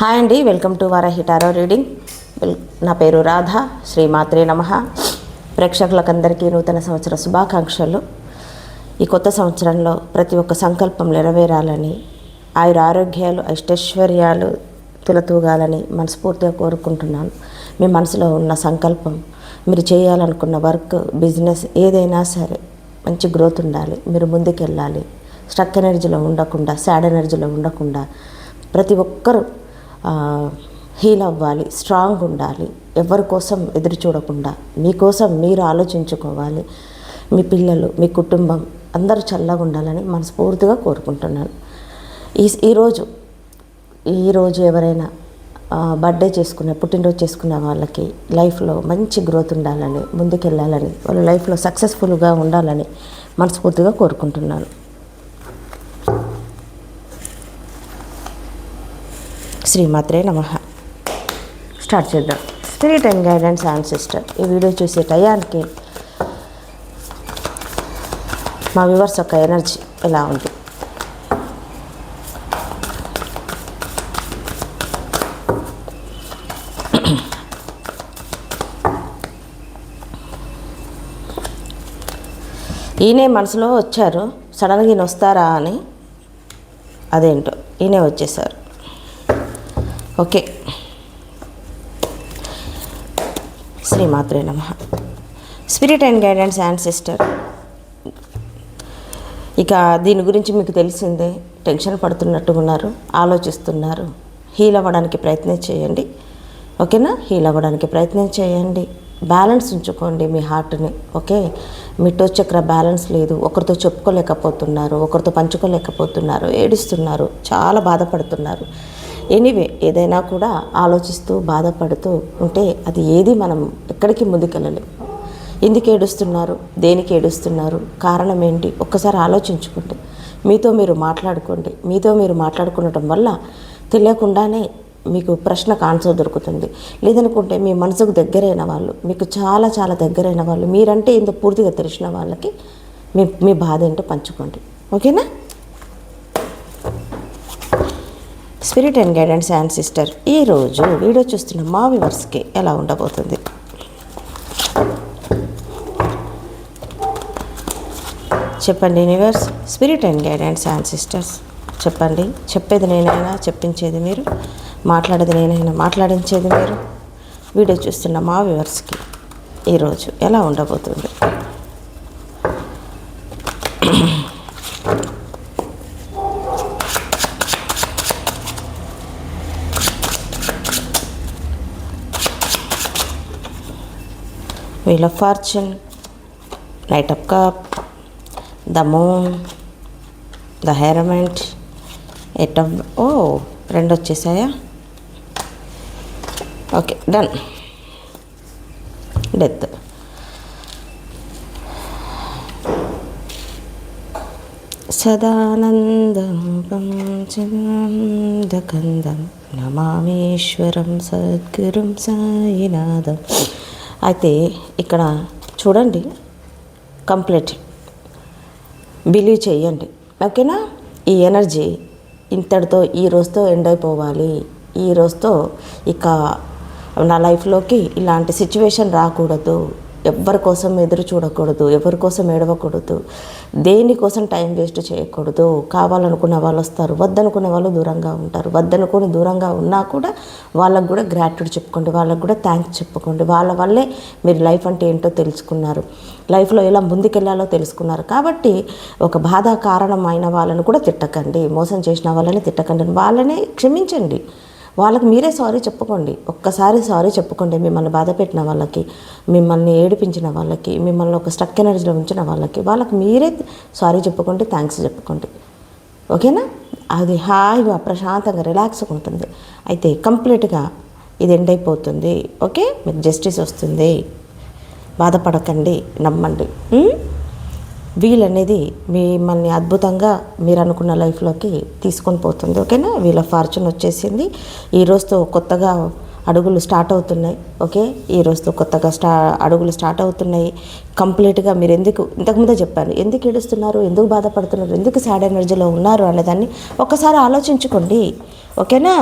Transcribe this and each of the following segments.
Hi అండి welcome to Varahi tarot reading. Well- నా పేరు రాధ శ్రీమాత్రే నమ. ప్రేక్షకులకందరికీ నూతన సంవత్సర శుభాకాంక్షలు. ఈ కొత్త సంవత్సరంలో ప్రతి ఒక్క సంకల్పం నెరవేరాలని ఆయుర ఆరోగ్యాలు అష్టైశ్వర్యాలు తులతూగాలని మనస్ఫూర్తిగా కోరుకుంటున్నాను. మీ మనసులో ఉన్న సంకల్పం మీరు చేయాలనుకున్న వర్క్ బిజినెస్ ఏదైనా సరే మంచి గ్రోత్ ఉండాలి మీరు ముందుకెళ్ళాలి. స్ట్రక్ ఎనర్జీలో ఉండకుండా సాడ్ ఎనర్జీలో ఉండకుండా ప్రతి ఒక్కరూ హీల్ అవ్వాలి స్ట్రాంగ్ ఉండాలి ఎవరి కోసం ఎదురు చూడకుండా మీకోసం మీరు ఆలోచించుకోవాలి. మీ పిల్లలు మీ కుటుంబం అందరూ చల్లగా ఉండాలని మనస్ఫూర్తిగా కోరుకుంటున్నాను. ఈ ఈరోజు ఈరోజు ఎవరైనా బర్త్డే చేసుకునే పుట్టినరోజు చేసుకున్న వాళ్ళకి లైఫ్లో మంచి గ్రోత్ ఉండాలని ముందుకెళ్ళాలని వాళ్ళ లైఫ్లో సక్సెస్ఫుల్గా ఉండాలని మనస్ఫూర్తిగా కోరుకుంటున్నాను. శ్రీమాత్రే నమ. స్టార్ట్ చేద్దాం. Spirit and guidance and sister. ఈ వీడియో చూసే టయానికి మా వ్యూవర్స్ యొక్క ఎనర్జీ ఎలా ఉంది? ఈయనే మనసులో వచ్చారు. సడన్గా ఈయన వస్తారా అని? అదేంటో. ఈయనే వచ్చేసారు. ఓకే. శ్రీమాత్రే నమ. Spirit and guidance and sister ఇక దీని గురించి మీకు తెలిసిందే టెన్షన్ పడుతున్నట్టు ఉన్నారు ఆలోచిస్తున్నారు. హీల్ అవ్వడానికి ప్రయత్నం చేయండి. ఓకేనా? హీల్ అవ్వడానికి ప్రయత్నం చేయండి. బ్యాలెన్స్ ఉంచుకోండి మీ హార్ట్ని ఓకే? మీ టో చక్ర బ్యాలెన్స్ లేదు. ఒకరితో చెప్పుకోలేకపోతున్నారు ఒకరితో పంచుకోలేకపోతున్నారు ఏడుస్తున్నారు చాలా బాధపడుతున్నారు. ఎనీవే ఏదైనా కూడా ఆలోచిస్తూ బాధపడుతూ ఉంటే అది ఏది మనం ఎక్కడికి ముందుకెళ్ళలేం. ఎందుకు ఏడుస్తున్నారు? దేనికి ఏడుస్తున్నారు? కారణం ఏంటి? ఒక్కసారి ఆలోచించుకోండి మీతో మీరు మాట్లాడుకోండి. మీతో మీరు మాట్లాడుకునటం వల్ల తెలియకుండానే మీకు ప్రశ్నకు ఆన్సర్ దొరుకుతుంది. లేదనుకుంటే మీ మనసుకు దగ్గరైన వాళ్ళు మీకు చాలా చాలా దగ్గరైన వాళ్ళు మీరంటే ఏందో పూర్తిగా తెలిసిన వాళ్ళకి మీ మీ బాధ ఏంటో పంచుకోండి. ఓకేనా? Spirit and guidance and sister ఈరోజు వీడియో చూస్తున్న మా వివర్స్కి ఎలా ఉండబోతుంది? చెప్పండి universe spirit and guidance and sisters చెప్పండి చెప్పేది నేనైనా చెప్పించేది మీరు మాట్లాడేది నేనైనా మాట్లాడించేది మీరు. వీడియో చూస్తున్న మా వ్యూవర్స్కి ఈరోజు ఎలా ఉండబోతుంది? Wheel of fortune knight of cup the moon the hermit eight of ఓ రెండు వచ్చేసాయా? ఓకే డన్ డెత్ సదానందం చిదానందకందం నమామేశ్వరం సద్గురుం సాయినాథం. అయితే ఇక్కడ చూడండి కంప్లీట్ బిలీవ్ చేయండి. ఓకేనా? ఈ ఎనర్జీ ఇంతటితో ఈ రోజుతో ఎండ్ అయిపోవాలి. ఈ రోజుతో ఇక నా లైఫ్లోకి ఇలాంటి సిచ్యువేషన్ రాకూడదు. ఎవరి కోసం ఎదురు చూడకూడదు ఎవరి కోసం ఏడవకూడదు దేనికోసం టైం వేస్ట్ చేయకూడదు. కావాలనుకున్న వాళ్ళు వస్తారు వద్దనుకునే వాళ్ళు దూరంగా ఉంటారు. వద్దనుకుని దూరంగా ఉన్నా కూడా వాళ్ళకు కూడా గ్రాట్యూడ్ చెప్పుకోండి వాళ్ళకు కూడా థ్యాంక్స్ చెప్పుకోండి. వాళ్ళ వల్లే మీరు లైఫ్ అంటే ఏంటో తెలుసుకున్నారు. లైఫ్లో ఎలా ముందుకెళ్ళాలో తెలుసుకున్నారు. కాబట్టి ఒక బాధ కారణమైన వాళ్ళని కూడా తిట్టకండి. మోసం చేసిన వాళ్ళని తిట్టకండి. వాళ్ళని క్షమించండి. వాళ్ళకి మీరే సారీ చెప్పుకోండి. ఒక్కసారి సారీ చెప్పుకోండి మిమ్మల్ని బాధ పెట్టిన వాళ్ళకి మిమ్మల్ని ఏడిపించిన వాళ్ళకి మిమ్మల్ని ఒక స్ట్రక్ ఎనర్జీలో ఉంచిన వాళ్ళకి వాళ్ళకి మీరే సారీ చెప్పుకోండి థ్యాంక్స్ చెప్పుకోండి. ఓకేనా? అది హాయిగా ప్రశాంతంగా రిలాక్స్గా ఉంటుంది. అయితే కంప్లీట్గా ఇది ఎండ్ అయిపోతుంది. ఓకే? మీకు జస్టిస్ వస్తుంది. బాధపడకండి నమ్మండి. వీల్ అనేది మిమ్మల్ని అద్భుతంగా మీరు అనుకున్న లైఫ్లోకి తీసుకొని పోతుంది ఓకేనా? వీళ్ళ ఫార్చ్యూన్ వచ్చేసింది. ఈ రోజుతో కొత్తగా అడుగులు స్టార్ట్ అవుతున్నాయి ఓకే? ఈ రోజుతో కొత్తగా స్టా అడుగులు స్టార్ట్ అవుతున్నాయి. కంప్లీట్గా మీరు ఎందుకు ఇంతకుముందే చెప్పాను ఎందుకు ఏడుస్తున్నారు ఎందుకు బాధపడుతున్నారు ఎందుకు సాడ్ ఎనర్జీలో ఉన్నారు అనేదాన్ని ఒక్కసారి ఆలోచించుకోండి ఓకేనా?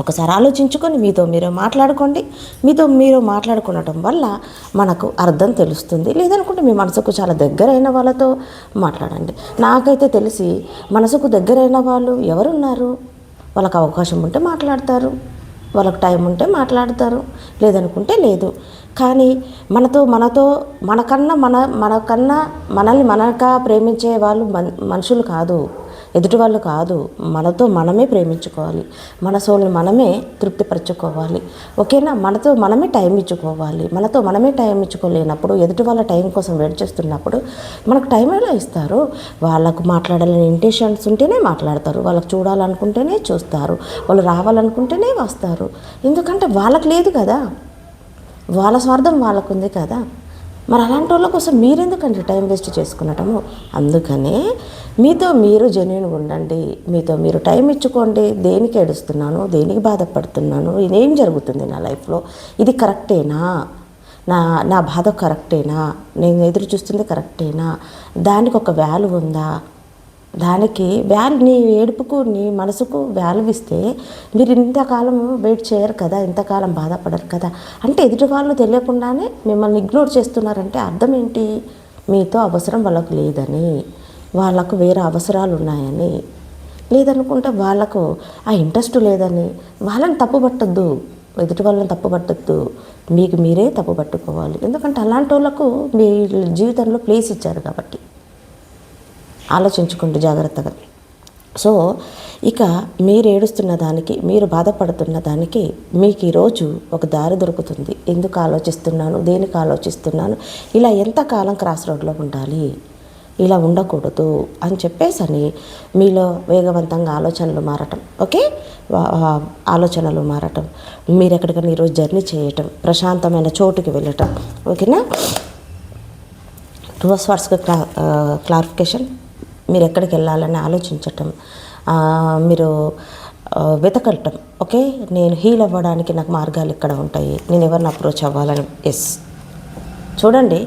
ఒకసారి ఆలోచించుకొని మీతో మీరు మాట్లాడుకోండి. మీతో మీరు మాట్లాడుకునటం వల్ల మనకు అర్థం తెలుస్తుంది. లేదనుకుంటే మీ మనసుకు చాలా దగ్గరైన వాళ్ళతో మాట్లాడండి. నాకైతే తెలిసి మనసుకు దగ్గరైన వాళ్ళు ఎవరున్నారు? వాళ్ళకి అవకాశం ఉంటే మాట్లాడతారు. వాళ్ళకు టైం ఉంటే మాట్లాడతారు. లేదనుకుంటే లేదు. కానీ మనతో మనతో మనకన్నా మన మనకన్నా మనల్ని మనక ప్రేమించే వాళ్ళు మన్ మనుషులు కాదు. ఎదుటి వాళ్ళు కాదు మనతో మనమే ప్రేమించుకోవాలి. మన సోల్ని మనమే తృప్తిపరచుకోవాలి. ఓకేనా? మనతో మనమే టైం ఇచ్చుకోవాలి. మనతో మనమే టైం ఇచ్చుకోలేనప్పుడు ఎదుటి వాళ్ళ టైం కోసం వెయిట్ చేస్తున్నప్పుడు మనకు టైం ఎలా ఇస్తారు? వాళ్ళకు మాట్లాడాలని ఇంటెన్షన్స్ ఉంటేనే మాట్లాడతారు. వాళ్ళకి చూడాలనుకుంటేనే చూస్తారు. వాళ్ళు రావాలనుకుంటేనే వస్తారు. ఎందుకంటే వాళ్ళకి లేదు కదా. వాళ్ళ స్వార్థం వాళ్ళకుంది కదా. మరి అలాంటి వాళ్ళ కోసం మీరెందుకండి టైం వేస్ట్ చేసుకునటము? అందుకనే మీతో మీరు జెన్యున్గా ఉండండి. మీతో మీరు టైం ఇచ్చుకోండి. దేనికి ఏడుస్తున్నాను? దేనికి బాధపడుతున్నాను? ఇదేం జరుగుతుంది నా లైఫ్లో? ఇది కరెక్టేనా? నా నా బాధ కరెక్టేనా? నేను ఎదురు చూస్తుంది కరెక్టేనా? దానికి ఒక వాల్యూ ఉందా? దానికి వాల్యూ నీ ఏడుపుకు నీ మనసుకు వాల్యూ ఇస్తే మీరు ఇంతకాలం వెయిట్ చేయరు కదా ఇంతకాలం బాధపడరు కదా. అంటే ఎదుటి వాళ్ళు తెలియకుండానే మిమ్మల్ని ఇగ్నోర్ చేస్తున్నారంటే అర్థం ఏంటి? మీతో అవసరం వాళ్ళకు లేదని వాళ్ళకు వేరే అవసరాలు ఉన్నాయని. లేదనుకుంటే వాళ్ళకు ఆ ఇంట్రెస్ట్ లేదని. వాళ్ళని తప్పు పట్టద్దు. ఎదుటి వాళ్ళని తప్పు పట్టద్దు. మీకు మీరే తప్పు పట్టుకోవాలి. ఎందుకంటే అలాంటి వాళ్ళకు మీ జీవితంలో ప్లేస్ ఇచ్చారు కాబట్టి. ఆలోచించుకుంటూ జాగ్రత్తగా. సో ఇక మీరు ఏడుస్తున్న దానికి మీరు బాధపడుతున్న దానికి మీకు ఈరోజు ఒక దారి దొరుకుతుంది. ఎందుకు ఆలోచిస్తున్నాను? దేనికి ఆలోచిస్తున్నాను? ఇలా ఎంతకాలం క్రాస్ రోడ్లో ఉండాలి? ఇలా ఉండకూడదు అని చెప్పేసని మీలో వేగవంతంగా ఆలోచనలు మారటం ఓకే? వా- ఆలోచనలు మారటం మీరు ఎక్కడికైనా ఈరోజు జర్నీ చేయటం ప్రశాంతమైన చోటుకి వెళ్ళటం ఓకేనా? టూ వర్డ్స్కి క్లా క్లారిఫికేషన్ మీరు ఎక్కడికి వెళ్ళాలని ఆలోచించటం మీరు వెతకటం ఓకే? నేను హీల్ అవ్వడానికి నాకు మార్గాలు ఇక్కడ ఉంటాయి. నేను ఎవరిని అప్రోచ్ అవ్వాలని? ఎస్ చూడండి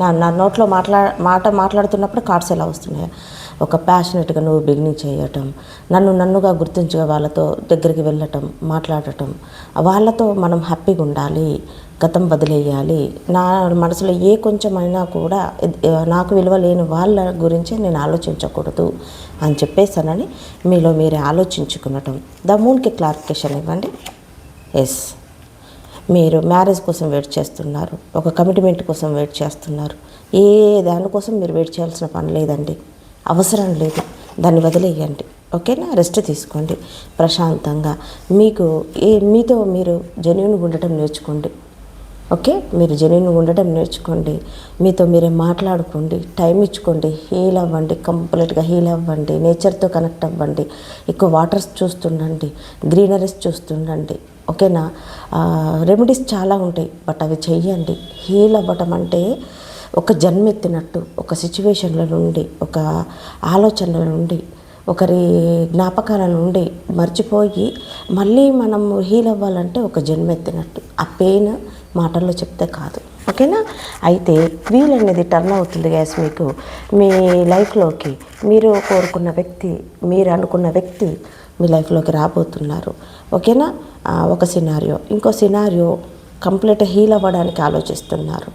నా నా నోట్లో మాట్లా మాట మాట్లాడుతున్నప్పుడు కార్డ్స్ ఎలా వస్తున్నాయి? ఒక ప్యాషనెట్గా నువ్వు బిగినింగ్ చేయటం నన్ను నన్నుగా గుర్తించగా వాళ్ళతో దగ్గరికి వెళ్ళటం మాట్లాడటం వాళ్ళతో మనం హ్యాపీగా ఉండాలి. గతం వదిలేయాలి. నా మనసులో ఏ కొంచెమైనా కూడా నాకు విలువ లేని వాళ్ళ గురించి నేను ఆలోచించకూడదు అని చెప్పేసానని మీలో మీరే ఆలోచించుకునటం. ద మూన్కి క్లారిఫికేషన్ ఇవ్వండి. ఎస్. మీరు మ్యారేజ్ కోసం వెయిట్ చేస్తున్నారు. ఒక కమిట్మెంట్ కోసం వెయిట్ చేస్తున్నారు. ఏ దానికోసం మీరు వెయిట్ చేయాల్సిన పని లేదండి. అవసరం లేదు. దాన్ని వదిలేయండి. ఓకేనా? రెస్ట్ తీసుకోండి. ప్రశాంతంగా. మీకు ఏ మీతో మీరు జెన్యున్గా ఉండటం నేర్చుకోండి. ఓకే? మీరు జెన్యున్గా ఉండటం నేర్చుకోండి. మీతో మీరే మాట్లాడుకోండి. టైం ఇచ్చుకోండి. హీల్ అవ్వండి. కంప్లీట్గా హీల్ అవ్వండి. నేచర్తో కనెక్ట్ అవ్వండి. ఎక్కువ వాటర్స్ చూస్తుండండి. గ్రీనరీస్ చూస్తుండండి. ఓకేనా? రెమెడీస్ చాలా ఉంటాయి. బట్ అవి చెయ్యండి. హీల్ అవ్వటం అంటే ఒక జన్మెత్తినట్టు ఒక సిచ్యువేషన్ల నుండి ఒక ఆలోచనల నుండి ఒకరి జ్ఞాపకాల నుండి మర్చిపోయి మళ్ళీ మనం హీల్ అవ్వాలంటే ఒక జన్మెత్తినట్టు. ఆ పెయిన్ మాటల్లో చెప్తే కాదు. ఓకేనా? అయితే వీల్ అనేది టర్న్ అవుతుంది గ్యాస్ మీకు. మీ లైఫ్లోకి మీరు కోరుకున్న వ్యక్తి మీరు అనుకున్న వ్యక్తి మీ లైఫ్లోకి రాబోతున్నారు. ఓకేనా? ఒక సినారియో ఇంకో సినారియో కంప్లీట్ హీల్ అవ్వడానికి ఆలోచిస్తున్నారు.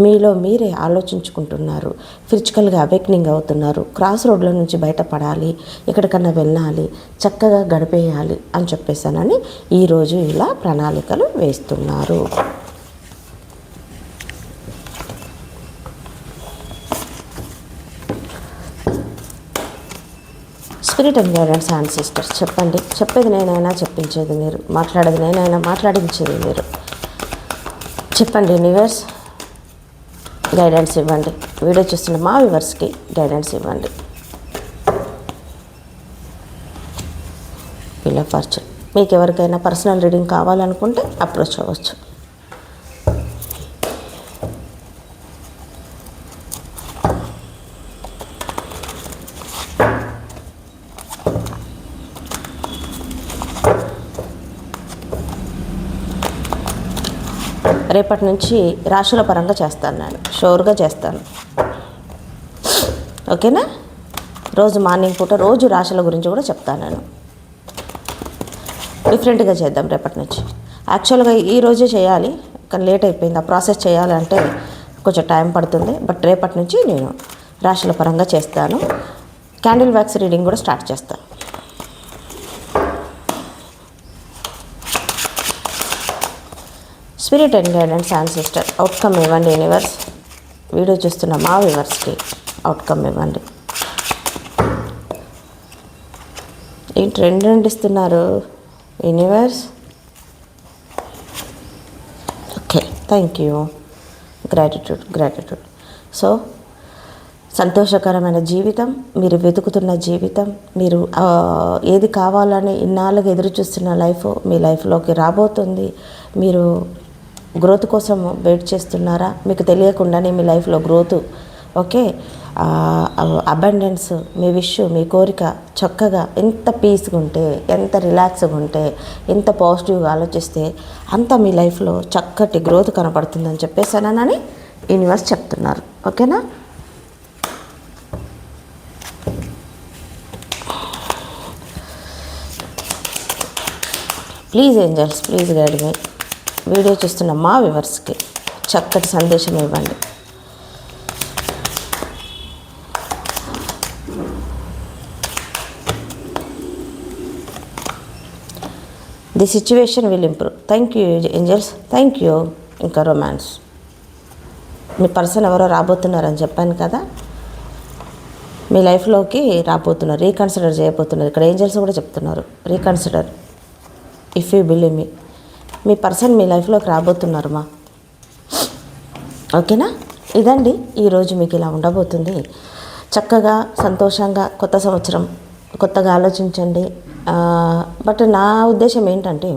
మీలో మీరే ఆలోచించుకుంటున్నారు. ఫిజికల్గా అవేక్నింగ్ అవుతున్నారు. క్రాస్ రోడ్ల నుంచి బయటపడాలి. ఎక్కడికన్నా వెళ్ళాలి. చక్కగా గడిపేయాలి అని చెప్పేసానని ఈరోజు ఇలా ప్రణాళికలు వేస్తున్నారు. స్పిరిట్ గైడెన్స్ అండ్ సిస్టర్స్ చెప్పండి. చెప్పేది నేనైనా చెప్పించేది మీరు. మాట్లాడేది నేనైనా మాట్లాడించేది మీరు. చెప్పండి యూనివర్స్ గైడెన్స్ ఇవ్వండి. వీడియో చూస్తున్న మా వ్యూవర్స్కి గైడెన్స్ ఇవ్వండి. ఇలా పర్చు మీకు ఎవరికైనా పర్సనల్ రీడింగ్ కావాలనుకుంటే అప్రోచ్ అవ్వచ్చు. రేపటి నుంచి రాశుల పరంగా చేస్తాను నేను షోర్గా చేస్తాను. ఓకేనా? రోజు మార్నింగ్ పూట రోజు రాశుల గురించి కూడా చెప్తాను నేను డిఫరెంట్గా చేద్దాం రేపటి నుంచి. యాక్చువల్గా ఈ రోజే చేయాలి కానీ లేట్ అయిపోయింది. ఆ ప్రాసెస్ చేయాలంటే కొంచెం టైం పడుతుంది బట్ రేపటి నుంచి నేను రాశుల పరంగా చేస్తాను. క్యాండిల్ వ్యాక్స్ రీడింగ్ కూడా స్టార్ట్ చేస్తాను. Spirit and guidance and sister outcome ఇవ్వండి యూనివర్స్ వీడియో చూస్తున్న మా వ్యూవర్స్కి అవుట్కమ్ ఇవ్వండి. ఏంటి రెండు రెండు ఇస్తున్నారు universe okay thank you gratitude gratitude so సంతోషకరమైన జీవితం మీరు వెతుకుతున్న జీవితం మీరు ఏది కావాలని ఇన్నాళ్ళకి ఎదురు చూస్తున్న లైఫ్ మీ లైఫ్లోకి రాబోతుంది. మీరు గ్రోత్ కోసం వెయిట్ చేస్తున్నారా? మీకు తెలియకుండానే మీ లైఫ్లో గ్రోత్ ఓకే? అబండెన్స్ మీ విష్ మీ కోరిక చక్కగా ఎంత పీస్గా ఉంటే ఎంత రిలాక్స్గా ఉంటే ఎంత పాజిటివ్గా ఆలోచిస్తే అంత మీ లైఫ్లో చక్కటి గ్రోత్ కనపడుతుందని చెప్పేసానని యూనివర్స్ చెప్తున్నారు. ఓకేనా? Please angels please guide me. Video చూస్తున్న మా వివర్స్కి చక్కటి సందేశం ఇవ్వండి. The situation will improve. Thank you angels. Thank you. ఇంకా రొమాన్స్. మీ పర్సన్ ఎవరో రాబోతున్నారని చెప్పాను కదా? మీ లైఫ్లోకి రాబోతున్నారు రీకన్సిడర్ చేయబోతున్నారు. ఇక్కడ ఏంజల్స్ కూడా చెప్తున్నారు రీకన్సిడర్. ఇఫ్ యూ బిలీవ్ మీ మీ పర్సన్ మీ లైఫ్లోకి రాబోతున్నారు మా. ఓకేనా? ఇదండి ఈరోజు మీకు ఇలా ఉండబోతుంది. చక్కగా సంతోషంగా కొత్త సంవత్సరం కొత్తగా ఆలోచించండి. బట్ నా ఉద్దేశం ఏంటంటే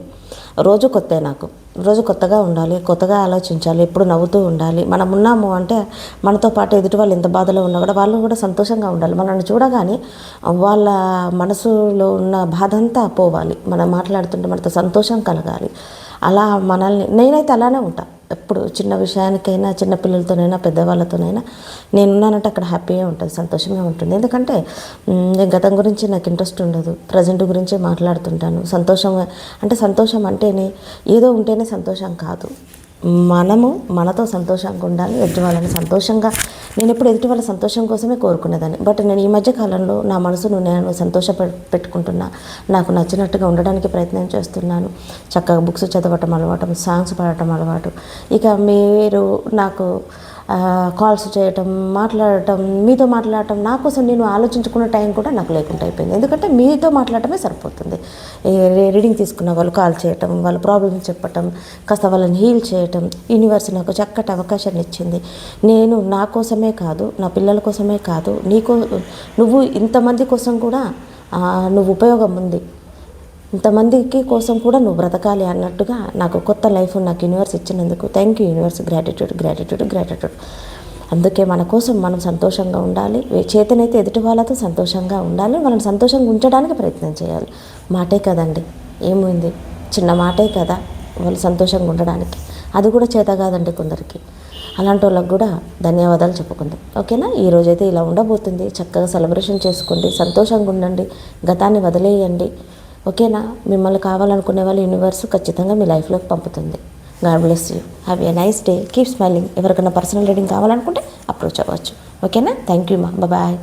రోజు కొత్త నాకు. రోజు కొత్తగా ఉండాలి కొత్తగా ఆలోచించాలి ఎప్పుడు నవ్వుతూ ఉండాలి. మనం ఉన్నాము అంటే మనతో పాటు ఎదుటి వాళ్ళు ఎంత బాధలో ఉన్నా కూడా వాళ్ళు కూడా సంతోషంగా ఉండాలి. మనల్ని చూడగానే వాళ్ళ మనసులో ఉన్న బాధ అంతా పోవాలి. మనం మాట్లాడుతుంటే మనతో సంతోషం కలగాలి. అలా మనల్ని నేనైతే అలానే ఉంటా. ఎప్పుడు చిన్న విషయానికైనా చిన్న పిల్లలతోనైనా పెద్దవాళ్ళతోనైనా నేనున్నానంటే అక్కడ హ్యాపీగా ఉంటుంది సంతోషంగా ఉంటుంది. ఎందుకంటే నేను గతం గురించి నాకు ఇంట్రెస్ట్ ఉండదు. ప్రజెంట్ గురించే మాట్లాడుతుంటాను. సంతోషం అంటే సంతోషం అంటేనే ఏదో ఉంటేనే సంతోషం కాదు. మనము మనతో సంతోషంగా ఉండాలి ఎదుటి వాళ్ళని సంతోషంగా నేను ఎప్పుడు ఎదుటి వాళ్ళ సంతోషం కోసమే కోరుకునేదాన్ని. బట్ నేను ఈ మధ్య కాలంలో నా మనసును నేను సంతోష పెట్టుకుంటున్నా. నాకు నచ్చినట్టుగా ఉండడానికి ప్రయత్నం చేస్తున్నాను. చక్కగా బుక్స్ చదవటం అలవాటు సాంగ్స్ పాడటం అలవాటు. ఇక మీరు నాకు కాల్స్ చేయటం మాట్లాడటం మీతో మాట్లాడటం నా కోసం నేను ఆలోచించుకున్న టైం కూడా నాకు లేకుండా అయిపోయింది. ఎందుకంటే మీతో మాట్లాడటమే సరిపోతుంది. రీడింగ్ తీసుకున్న వాళ్ళు కాల్ చేయటం వాళ్ళ ప్రాబ్లమ్స్ చెప్పటం కాస్త వాళ్ళని హీల్ చేయటం యూనివర్స్ నాకు చక్కటి అవకాశాన్ని ఇచ్చింది. నేను నా కోసమే కాదు నా పిల్లల కోసమే కాదు నీకో నువ్వు ఇంతమంది కోసం కూడా నువ్వు ఉపయోగం ఉంది. ఇంతమందికి కోసం కూడా నువ్వు బ్రతకాలి అన్నట్టుగా నాకు కొత్త లైఫ్ నాకు యూనివర్స్ ఇచ్చినందుకు thank you universe gratitude gratitude gratitude అందుకే మన కోసం మనం సంతోషంగా ఉండాలి. చేతనైతే ఎదుటి వాళ్ళతో సంతోషంగా ఉండాలి. వాళ్ళని సంతోషంగా ఉంచడానికి ప్రయత్నం చేయాలి. మాటే కదండి. ఏముంది? చిన్న మాటే కదా వాళ్ళు సంతోషంగా ఉండడానికి. అది కూడా చేత కాదండి కొందరికి. అలాంటి వాళ్ళకి కూడా ధన్యవాదాలు చెప్పుకుందాం. ఓకేనా? ఈ రోజైతే ఇలా ఉండబోతుంది. చక్కగా సెలబ్రేషన్ చేసుకోండి. సంతోషంగా ఉండండి. గతాన్ని వదిలేయండి. ఓకేనా? మిమ్మల్ని కావాలనుకునే వాళ్ళు యూనివర్స్ ఖచ్చితంగా మీ లైఫ్లోకి పంపుతుంది. God bless you have a nice day keep smiling ఎవరికైనా పర్సనల్ రీడింగ్ కావాలనుకుంటే అప్రోచ్ అవ్వచ్చు. ఓకేనా? థ్యాంక్ యూ మా బాయ్